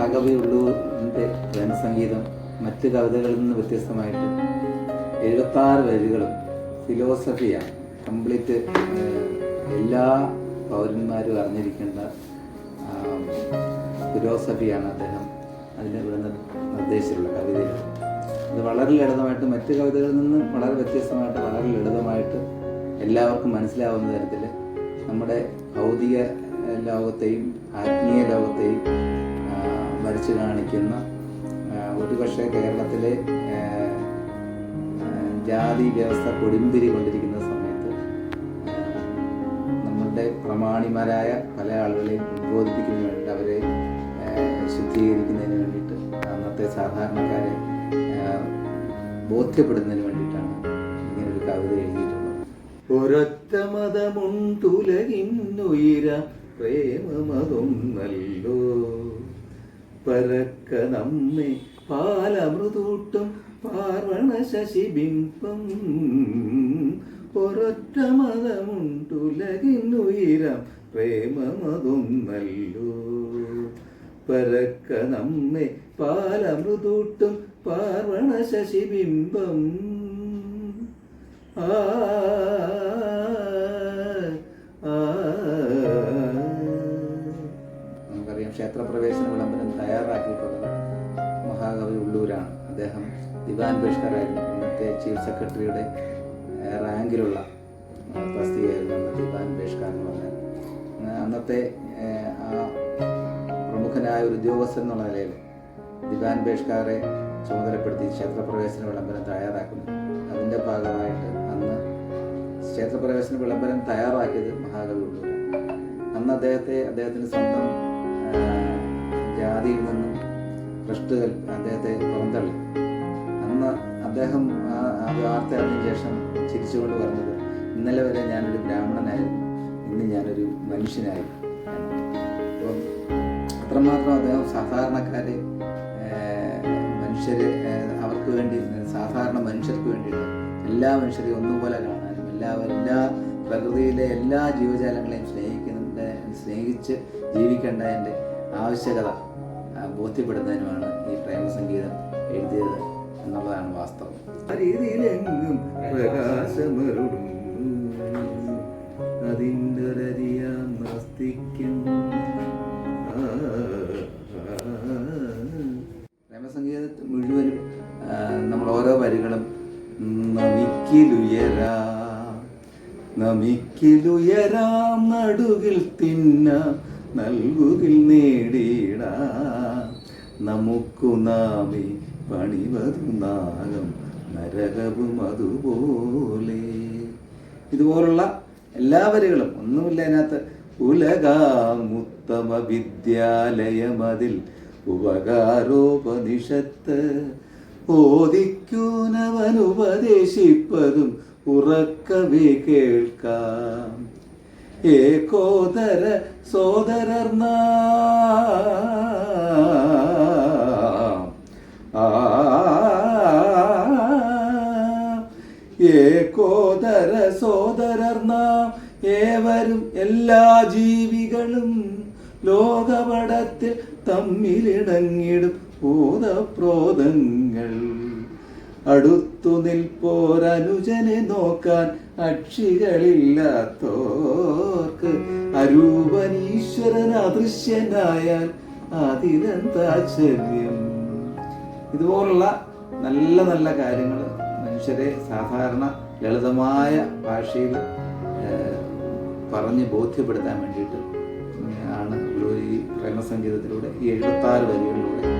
മഹാകവി ഉള്ളൂരിന്റെ ജനസംഗീതം മറ്റ് കവിതകളിൽ നിന്ന് വ്യത്യസ്തമായിട്ട് എഴുപത്താറ് വരികളും ഫിലോസഫിയാണ്. കംപ്ലീറ്റ് എല്ലാ പൗരന്മാരും അറിഞ്ഞിരിക്കേണ്ട ഫിലോസഫിയാണ് അദ്ദേഹം അതിന് ഇവിടെ നിർദ്ദേശിച്ചിട്ടുള്ള കവിതയിൽ. അത് വളരെ ലളിതമായിട്ട് മറ്റ് കവിതകളിൽ നിന്ന് വളരെ വ്യത്യസ്തമായിട്ട് വളരെ ലളിതമായിട്ട് എല്ലാവർക്കും മനസ്സിലാവുന്ന തരത്തിൽ നമ്മുടെ ഭൗതിക ലോകത്തെയും ആത്മീയ ലോകത്തെയും വരച്ചു കാണിക്കുന്ന ഒരുപക്ഷെ കേരളത്തിലെ ജാതി വ്യവസ്ഥ കൊടുമ്പിരി കൊണ്ടിരിക്കുന്ന സമയത്ത് നമ്മളുടെ പ്രമാണിമാരായ പല ആളുകളെയും ഉദ്ബോധിപ്പിക്കുന്നതിന് വേണ്ടിയിട്ട് അവരെ ശുദ്ധീകരിക്കുന്നതിന് വേണ്ടിയിട്ട് അന്നത്തെ സാധാരണക്കാരെ ബോധ്യപ്പെടുന്നതിന് വേണ്ടിയിട്ടാണ് ഇങ്ങനൊരു കവിത എഴുതിയിട്ടുള്ളത്. ഒരൊറ്റ മതമുണ്ടുലകിന്നുയിര പ്രേമമതൊന്നല്ലോ. പരക്ക നമ്മെ പാലമൃതൂട്ടും പാർവണ ശശിബിംബം ഒരൊറ്റ മതമുണ്ടുലകിന്നുയിരം പ്രേമമതൊന്നല്ലോ പരക്ക നമ്മെ പാലമൃതൂട്ടും പാർവണ ശശിബിംബം ആ ആ. ക്ഷേത്രപ്രവേശന വിളംബരം തയ്യാറാക്കിയിട്ടുള്ളത് മഹാകവി ഉള്ളൂരാണ്. അദ്ദേഹം ദിവാൻ ബഷ്കറായിരുന്നു ഇന്നത്തെ ചീഫ് സെക്രട്ടറിയുടെ റാങ്കിലുള്ള തസ്തികയായിരുന്നു ദിവാൻ ബേഷ്കർ എന്ന് പറഞ്ഞാൽ അന്നത്തെ ആ പ്രമുഖനായ ഒരു ഉദ്യോഗസ്ഥൻ എന്നുള്ള നിലയിൽ ദിവാൻ ബേഷ്കാറെ ചുമതലപ്പെടുത്തി ക്ഷേത്രപ്രവേശന വിളംബരം തയ്യാറാക്കുന്നു. അതിന്റെ ഭാഗമായിട്ട് അന്ന് ക്ഷേത്രപ്രവേശന വിളംബരം തയ്യാറാക്കിയത് മഹാകവി ഉള്ളൂരാണ്. അന്ന് അദ്ദേഹത്തെ അദ്ദേഹത്തിന് സ്വന്തം ജാതിയിൽ നിന്നും ഭ്രഷ്ടുകൾ അദ്ദേഹത്തെ പുറന്തള്ളി അന്ന് അദ്ദേഹം ആ വാർത്ത അറിഞ്ഞ ശേഷം ചിരിച്ചുകൊണ്ട് പറഞ്ഞത് ഇന്നലെ വരെ ഞാനൊരു ബ്രാഹ്മണനായിരുന്നു ഇന്ന് ഞാനൊരു മനുഷ്യനായിരുന്നു. അപ്പം അത്രമാത്രം അദ്ദേഹം സാധാരണക്കാരെ മനുഷ്യരെ അവർക്ക് വേണ്ടി സാധാരണ മനുഷ്യർക്ക് വേണ്ടിയിട്ട് എല്ലാ മനുഷ്യരെയും ഒന്നുപോലെ കാണാനും എല്ലാ എല്ലാ പ്രകൃതിയിലെ എല്ലാ ജീവജാലങ്ങളെയും സ്നേഹിക്കുന്നുണ്ട് സ്നേഹിച്ച് ജീവിക്കേണ്ടതിന്റെ ആവശ്യകത ബോധ്യപ്പെടുന്നതിനുമാണ് ഈ പ്രേമസംഗീതം എഴുതിയത് എന്നുള്ളതാണ് വാസ്തവം. രീതിയിലെങ്ങും പ്രകാശമരുടും. അതിന്റെ ഒരരിയാം നാസ്തിക്കും പ്രേമസംഗീതത്തിൽ മുഴുവനും നമ്മൾ ഓരോ വരികളും നമിക്കിലുയരാ നമിക്കിലുയരാം നടുകിൽ നൽകുകിൽ നേടിയിട. നമുക്കു നാമി പണിവതു നാഗം നരകവും അതുപോലെ. ഇതുപോലുള്ള എല്ലാ വരികളും ഒന്നുമില്ല അതിനകത്ത്. ഉലകാമുത്തമ വിദ്യാലയമതിൽ ഉപകാരോപനിഷത്ത് ഓദിക്കൂനവൻ ഉപദേശിപ്പതും ഉറക്കവേ കേൾക്കാം. ഏകോദര സോദരർ ഏകോദര സോദരർ നാം ഏവരും എല്ലാ ജീവികളും ലോകപടത്തിൽ തമ്മിലിണങ്ങിടും ഭൂതപ്രോതങ്ങൾ. അടുത്തു നിൽപ്പോരനുജനെ നോക്കാൻ അക്ഷികളില്ലാത്തോർക്ക് അരൂപനീശ്വരൻ അദൃശ്യനായാൽ അതിലെന്താശ്ചര്യം ഇതുപോലുള്ള നല്ല നല്ല കാര്യങ്ങൾ മനുഷ്യരെ സാധാരണ ലളിതമായ ഭാഷയിൽ പറഞ്ഞ് ബോധ്യപ്പെടുത്താൻ വേണ്ടിയിട്ട് ആണ് ഗുരു ഈ പ്രേമസംഗീതത്തിലൂടെ ഈ എഴുപത്താറ് വരികളിലൂടെ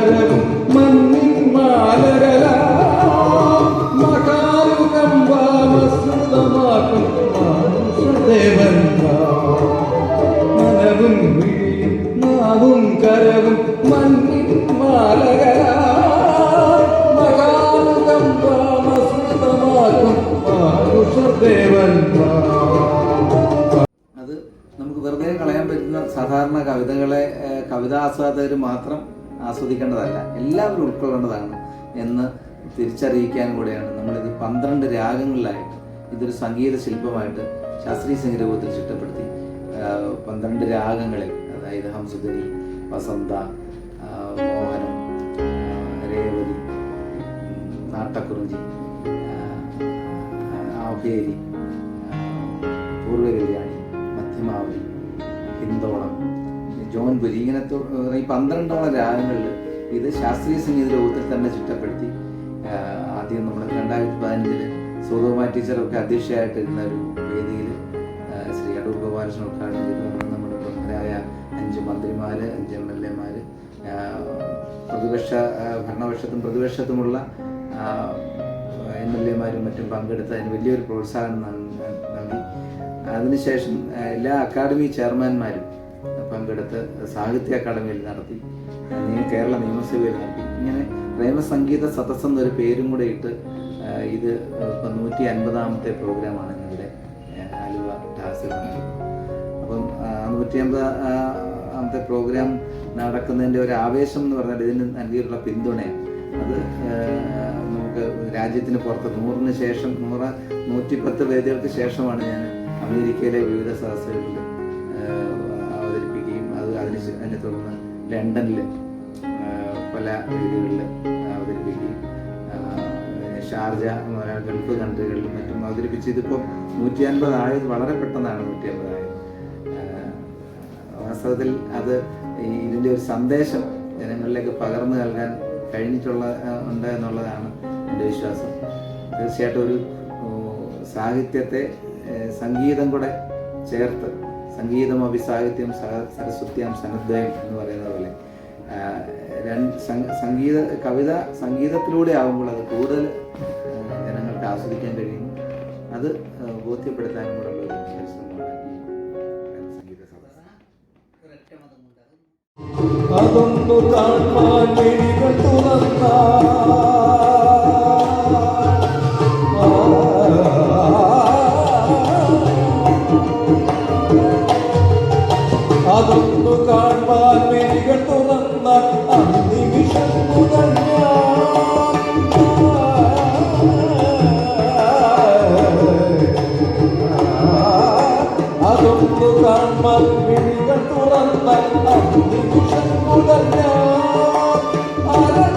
അതുപോലെ നിലവും വിഴി നാവും കരവും മണ്ണിൻ മനവും നാവും കരവും മണ്ണിൻ മാലകരാ മകാലുകമ്പാമസൃതമാക്കും മാനുഷദേവന്മാർ അത് നമുക്ക് വെറുതെ കളയാൻ പറ്റുന്ന സാധാരണ കവിതകളെ ഏഹ്, കവിതാ ആസ്വാദകർ മാത്രം ആസ്വദിക്കേണ്ടതല്ല. എല്ലാവരും ഉൾക്കൊള്ളേണ്ടതാണ് എന്ന് തിരിച്ചറിയിക്കാൻ കൂടെയാണ് നമ്മളിത് പന്ത്രണ്ട് രാഗങ്ങളിലായിട്ട് ഇതൊരു സംഗീത ശില്പമായിട്ട് ശാസ്ത്രീയ സംഗീതത്തിൽ ചിട്ടപ്പെടുത്തി. പന്ത്രണ്ട് രാഗങ്ങളിൽ അതായത് ഹംസുദരി വസന്ത മോഹനം രേവതി നാട്ടക്കുറിഞ്ചി ആഭേരി പൂർവ കല്യാണി മധ്യമാവലി ഹിന്ദോളം ജോൻപുരി ഇങ്ങനത്തെ ഈ പന്ത്രണ്ടോളം രാഗങ്ങളിൽ ഇത് ശാസ്ത്രീയ സംഗീത രൂപത്തിൽ തന്നെ ചിട്ടപ്പെടുത്തി ആദ്യം നമ്മൾ രണ്ടായിരത്തി പതിനഞ്ചിൽ സുഗോമ ടീച്ചറൊക്കെ അധ്യക്ഷയായിട്ടിരുന്ന ഒരു വേദിയിൽ ശ്രീ അടൂർ ഗോപാലകൃഷ്ണൻ ഉദ്ഘാടനം ചെയ്തു നമ്മുടെ പ്രമുഖരായ അഞ്ച് മന്ത്രിമാർ അഞ്ച് എം എൽ എമാർ പ്രതിപക്ഷ ഭരണപക്ഷത്തും പ്രതിപക്ഷത്തുമുള്ള എം എൽ എമാരും മറ്റും പങ്കെടുത്ത് അതിന് വലിയൊരു പ്രോത്സാഹനം നൽ- നൽകി. അതിനുശേഷം എല്ലാ അക്കാദമി ചെയർമാൻമാരും പങ്കെടുത്ത് സാഹിത്യ അക്കാദമിയിൽ നടത്തി. കേരള നിയമസഭയിൽ നടത്തി. ഇങ്ങനെ പ്രേമസംഗീത സദസ് എന്നൊരു പേരും കൂടെ ഇട്ട് ഇത് ഇപ്പം നൂറ്റി അൻപതാമത്തെ പ്രോഗ്രാമാണ് ഞങ്ങളുടെ ആലുവ ടാസിൽ അപ്പം നൂറ്റി അമ്പത് ആമത്തെ പ്രോഗ്രാം നടക്കുന്നതിന്റെ ഒരു ആവേശം എന്ന് പറഞ്ഞാൽ ഇതിന് നൽകിയിട്ടുള്ള പിന്തുണയാണ്. അത് നമുക്ക് രാജ്യത്തിന് പുറത്ത് നൂറിന് ശേഷം നൂറ് നൂറ്റിപ്പത്ത് വേദികൾക്ക് ശേഷമാണ് ഞാൻ അമേരിക്കയിലെ വിവിധ സദസ്സുകളിൽ അതിനെ തുടർന്ന് ലണ്ടനിൽ പല വേദികളിൽ അവതരിപ്പിക്കുകയും ഷാർജ ഗൾഫ് കൺട്രികളിലും മറ്റും അവതരിപ്പിച്ച് ഇതിപ്പോൾ നൂറ്റി അൻപത് ആയത് വളരെ പെട്ടെന്നാണ് നൂറ്റി അൻപത് ആയത് വാസ്തവത്തിൽ അത് ഇതിന്റെ ഒരു സന്ദേശം ജനങ്ങളിലേക്ക് പകർന്നു നൽകാൻ കഴിഞ്ഞിട്ടുള്ള ഉണ്ട് എന്നുള്ളതാണ് എന്റെ വിശ്വാസം. തീർച്ചയായിട്ടും ഒരു സാഹിത്യത്തെ സംഗീതം കൂടെ ചേർത്ത് സംഗീതം അഭിസാഹിത്യം സഹ സരസ്വത്യം സനദ്വയം എന്ന് പറയുന്ന പോലെ. രണ്ട് സംഗീത കവിത സംഗീതത്തിലൂടെ ആകുമ്പോൾ അത് കൂടുതൽ ജനങ്ങൾക്ക് ആസ്വദിക്കാൻ കഴിയും. അത് ബോധ്യപ്പെടുത്താനും കൂടെ ഉള്ള ഒരു പരിശ്രമമാണ് സംഗീത അതൊന്നു അതൊന്നു കാണാൻ മിഴികൾ തുറന്ന അരങ്ങു